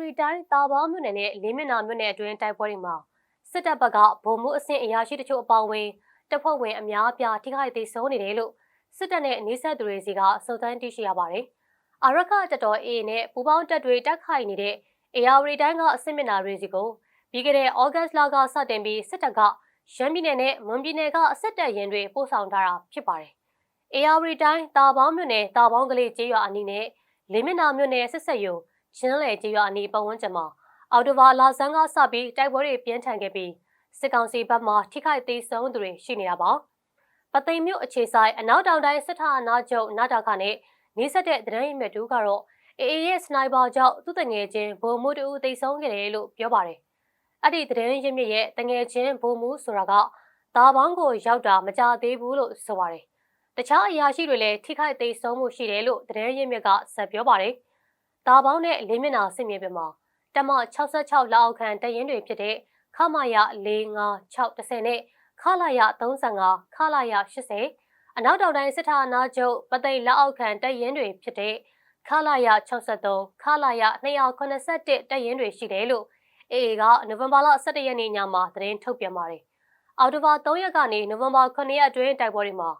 ရီတိုင်းတာပေါင်းမြို့နယ်နဲ့လေးမျက်နှာမြို့နယ်အတွင်းတိုက်ပွဲတွေမှာစစ်တပ်ဘက်ကဗိုလ်မှူးအဆင့်အရာရှိတချို့အပေါင်းဝင်တပ်ဖွဲ့ဝင်အများအပြားထိခိုက်ဒေဆုံးနေတယ်လို့စစ်တပ်နဲ့အနည်းဆက်သူတွေစီကစုံစမ်းသိရှိရပါတယ်။အာရခတပ်တော် A နဲ့ပူးပေါင်းတပ်တွေတိုက်ခိုက်နေတဲ့အေယာဝတီတိုင်းကအဆင့်မျက်နှာတွေစီကိုပြီးခဲ့တဲ့ဩဂတ်လကစတင်ပြီးစစ်တပ်ကရန်ပြည်နယ်နဲ့မွန်ပြည်နယ်ကအစစ်တပ်ရင်တွေပို့ဆောင်ထားတာဖြစ်ပါတယ်။အေယာဝတီတိုင်းတာပေါင်းမြို့နယ်တာပေါင်းကလေးကျေးရွာအနီးနဲ့လေးမျက်နှာမြို့နယ်ဆက်ဆက်ယုံ ချင်းလေကျေးရွာအနီးပတ်ဝန်းကျင်မှာအော်တိုဘာလာဆန်းကစပြီးတိုက်ပွဲတွေပြင်းထန်ခဲ့ပြီးစစ်ကောင်စီဘက်မှထိခိုက်သေးဆုံးသူတွေရှိနေတာပါ။ပသိမ်မြို့အခြေဆိုင်အနောက်တောင်တိုင်းစစ်ဌာနချုပ်နာတာခနဲ့နေဆက်တဲ့တရင်မြတ်တူကတော့အေအေရဲ့စနိုက်ပါကြောင့်သူ့တငယ်ချင်းဗိုလ်မှူးတူသိဆုံးခဲ့တယ်လို့ပြောပါတယ်။အဲ့ဒီတရင်ရမြစ်ရဲ့တငယ်ချင်းဗိုလ်မှူးဆိုတာကတာပေါင်းကိုရောက်တာမကြသေးဘူးလို့ဆိုပါတယ်။တခြားအရာရှိတွေလည်းထိခိုက်သေးဆုံးမှုရှိတယ်လို့တရင်ရမြစ်ကဆက်ပြောပါတယ်။ တာပေါင်းနဲ့လေးမျက်နှာစစ်မြေပြင်မှာတမ66လောက်ခန့်တရင်တွေဖြစ်တဲ့ခမာယ45610နဲ့ခလာယ35ခလာယ80အနောက်တောင်တိုင်းစစ်ဌာနချုပ်ပသိမ်လက်အောက်ခံတပ်ရင်းတွေဖြစ်တဲ့ခလာယ63ခလာယ281တပ်ရင်းတွေရှိတယ်လို့အေအေကနိုဝင်ဘာလ17ရက်နေ့ညမှာသတင်းထုတ်ပြန်ပါတယ်။အော်တိုဘာ3ရက်ကနေနိုဝင်ဘာ9ရက်အတွင်းတိုက်ပွဲတွေမှာ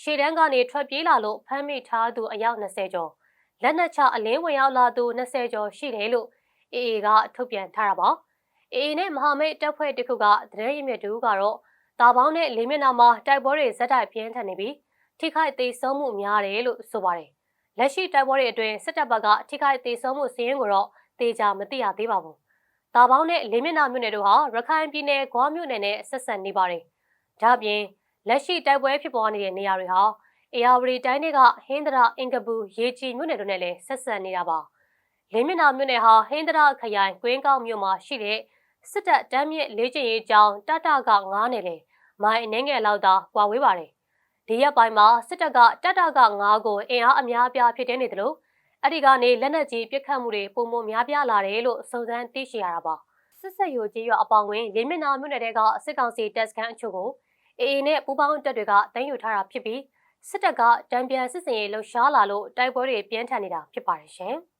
ရှေ့တန်းကနေထွက်ပြေးလာလို့ဖမ်းမိထားသူအယောက်20ကျော် လက်နက်ချအလင်းဝင်ရောက်လာသူ20ကျော်ရှိတယ်လို့အေအေကထုတ်ပြန်ထားတာပါ။အေအေနဲ့မဟာမိတ်တပ်ဖွဲ့တစ်ခုကသတင်းရင်းမြစ်တူကတော့တာပေါင်းနဲ့လေးမျက်နှာမှာတိုက်ပွဲတွေဇက်တိုက်ပြင်းထန်နေပြီးထိခိုက်သေးဆုံးမှုများတယ်လို့ဆိုပါတယ်။လက်ရှိတိုက်ပွဲတွေအတွင်းစစ်တပ်ဘက်ကထိခိုက်သေးဆုံးမှုစီးရင်ကိုတော့တေချာမသိရသေးပါဘူး။တာပေါင်းနဲ့လေးမျက်နှာမြို့နယ်တို့ဟာရခိုင်ပြည်နယ်ဂွားမြို့နယ်နဲ့ဆက်ဆက်နေပါတယ်။ဒါ့အပြင်လက်ရှိတိုက်ပွဲဖြစ်ပွားနေတဲ့နေရာတွေဟာ အေယာဝတီတိုင်းတွေကဟင်းဒရာအင်ကပူရေချီမြို့နယ်တို့နဲ့လည်းဆက်ဆက်နေတာပါ။လင်းမြနာမြို့နယ်ဟာဟင်းဒရာခရိုင်ကွင်းကောက်မြို့မှာရှိတဲ့စစ်တပ်တမ်းမြင့်လေးကျင်ရေးကြောင်းတတက9နယ်လေမိုင်အနေငယ်လောက်သာကွာဝေးပါတယ်။ဒီရက်ပိုင်းမှာစစ်တပ်ကတတက9ကိုအင်အားအများအပြားဖြစ်တဲ့နေတယ်လို့အဲ့ဒီကနေလက်နက်ကြီးပစ်ခတ်မှုတွေပုံမများပြားလာတယ်လို့စုံစမ်းသိရှိရတာပါ။စစ်ဆက်ရိုကြီးရွာအပေါင်းဝင်လေးမြနာမြို့နယ်တွေကစစ်ကောင်စီတပ်စခန်းအချို့ကိုအေအေနဲ့ပူးပေါင်းတပ်တွေကတင်ယူထားတာဖြစ်ပြီး စစ်တပ်ကတံပြန်စစ်စင်ရေးလှုပ်ရှားလာလို့တိုက်ပွဲတွေပြင်းထန်နေတာဖြစ်ပါတယ်ရှင်။